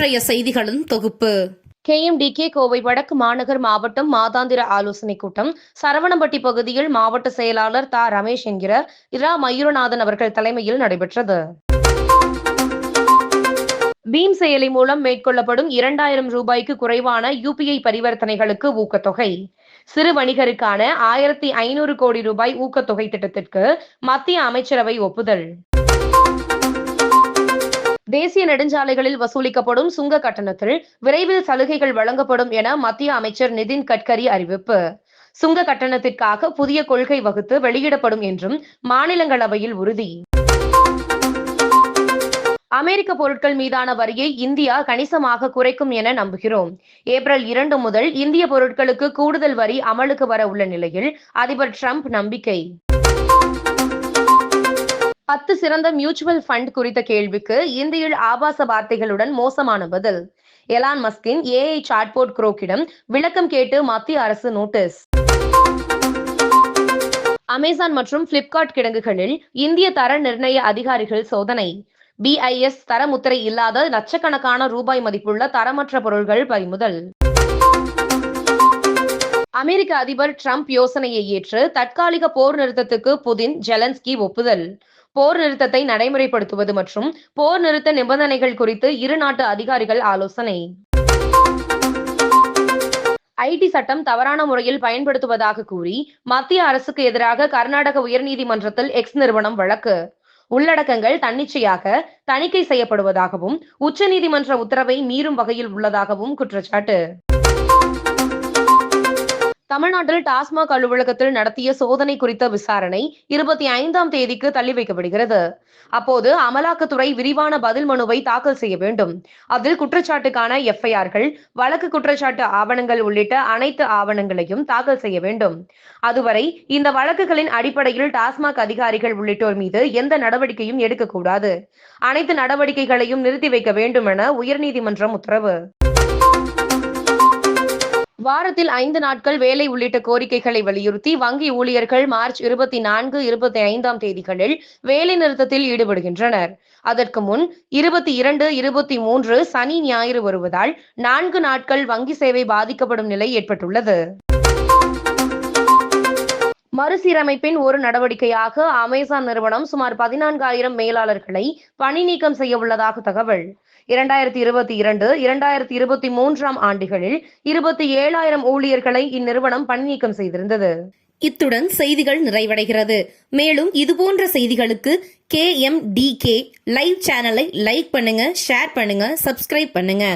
இன்றைய செய்திகளின் தொகுப்பு. கேஎம்டிகே கோவை வடக்கு மாநகர் மாவட்டம் மாதாந்திர ஆலோசனைக் கூட்டம். சரவணம்பட்டி பகுதியில் மாவட்ட செயலாளர் தா. ரமேஷ் என்கிற இரா. மயூரநாதன் அவர்கள் தலைமையில் நடைபெற்றது. பீம் செயலி மூலம் மேற்கொள்ளப்படும் இரண்டாயிரம் ரூபாய்க்கு குறைவான யுபிஐ பரிவர்த்தனைகளுக்கு ஊக்கத்தொகை. சிறு வணிகருக்கான ஆயிரத்தி ஐநூறு கோடி ரூபாய் ஊக்கத்தொகை திட்டத்திற்கு மத்திய அமைச்சரவை ஒப்புதல். தேசிய நெடுஞ்சாலைகளில் வசூலிக்கப்படும் சுங்க கட்டணத்தில் விரைவில் சலுகைகள் வழங்கப்படும் என மத்திய அமைச்சர் நிதின் கட்கரி அறிவிப்பு. சுங்க கட்டணத்திற்காக புதிய கொள்கை வகுத்து வெளியிடப்படும் என்றும் மாநிலங்களவையில் உறுதி. அமெரிக்க பொருட்கள் மீதான வரியை இந்தியா கணிசமாக குறைக்கும் என நம்புகிறோம். ஏப்ரல் இரண்டு முதல் இந்திய பொருட்களுக்கு கூடுதல் வரி அமலுக்கு வர உள்ள நிலையில் அதிபர் டிரம்ப் நம்பிக்கை. பத்து சிறந்த மியூச்சுவல் ஃபண்ட் குறித்த கேள்விக்கு இந்தியில் ஆபாச வார்த்தைகளுடன் மோசமான பதில். எலான் மஸ்கின் ஏஐ சாட்போர்ட் குரோக்கிடம் விளக்கம் கேட்டு மத்திய அரசு நோட்டீஸ் அமேசான் மற்றும் பிளிப்கார்ட் கிடங்குகளில் இந்திய தர நிர்ணய அதிகாரிகள் சோதனை. பிஐஎஸ் தரமுத்திரை இல்லாத லட்சக்கணக்கான ரூபாய் மதிப்புள்ள தரமற்ற பொருள்கள் பறிமுதல். அமெரிக்க அதிபர் ட்ரம்ப் யோசனையை ஏற்று தற்காலிக போர் நிறுத்தத்துக்கு புதின் ஜெலன்ஸ்கி ஒப்புதல். போர் நிறுத்தத்தை நடைமுறைப்படுத்துவது மற்றும் போர் நிறுத்த நிபந்தனைகள் குறித்து இரு நாட்டு அதிகாரிகள் ஆலோசனை. ஐடி சட்டம் தவறான முறையில் பயன்படுத்துவதாக கூறி மத்திய அரசுக்கு எதிராக கர்நாடக உயர்நீதிமன்றத்தில் எக்ஸ் நிறுவனம் வழக்கு. உள்ளடக்கங்கள் தன்னிச்சையாக தணிக்கை செய்யப்படுவதாகவும் உச்சநீதிமன்ற உத்தரவை மீறும் வகையில் உள்ளதாகவும் குற்றச்சாட்டு. தமிழ்நாட்டில் டாஸ்மாக் அலுவலகத்தில் நடத்திய சோதனை குறித்த விசாரணை இருபத்தி ஐந்தாம் தேதிக்கு தள்ளி வைக்கப்படுகிறது. அப்போது அமலாக்கத்துறை விரிவான பதில் மனுவை தாக்கல் செய்ய வேண்டும். அதில் குற்றச்சாட்டுக்கான எஃப்ஐஆர்கள் வழக்கு குற்றச்சாட்டு ஆவணங்கள் உள்ளிட்ட அனைத்து ஆவணங்களையும் தாக்கல் செய்ய வேண்டும். அதுவரை இந்த வழக்குகளின் அடிப்படையில் டாஸ்மாக் அதிகாரிகள் உள்ளிட்டோர் மீது எந்த நடவடிக்கையும் எடுக்கக்கூடாது. அனைத்து நடவடிக்கைகளையும் நிறுத்தி வைக்க வேண்டும் என உயர்நீதிமன்றம் உத்தரவு. வாரத்தில் ஐந்து நாட்கள் வேலை உள்ளிட்ட கோரிக்கைகளை வலியுறுத்தி வங்கி ஊழியர்கள் மார்ச் இருபத்தி நான்கு இருபத்தி ஐந்தாம் தேதிகளில் வேலை நிறுத்தத்தில் ஈடுபடுகின்றனர். அதற்கு முன் இருபத்தி இரண்டு இருபத்தி மூன்று சனி ஞாயிறு வருவதால் நான்கு நாட்கள் வங்கி சேவை பாதிக்கப்படும் நிலை ஏற்பட்டுள்ளது. மறுசீரமைப்பின் ஒரு நடவடிக்கையாக அமேசான் நிறுவனம் சுமார் பதினான்காயிரம் மேலாளர்களை பணி நீக்கம் செய்ய உள்ளதாக தகவல். இரண்டாயிரத்தி இருபத்தி இரண்டு இரண்டாயிரத்தி இருபத்தி மூன்றாம் ஆண்டுகளில் இருபத்தி ஏழாயிரம் ஊழியர்களை இந்நிறுவனம் பணி நீக்கம் செய்திருந்தது. இத்துடன் செய்திகள் நிறைவடைகிறது. மேலும் இதுபோன்ற செய்திகளுக்கு K M D K live சேனலை லைக் பண்ணுங்க ஷேர் பண்ணுங்க சப்ஸ்கிரைப் பண்ணுங்க.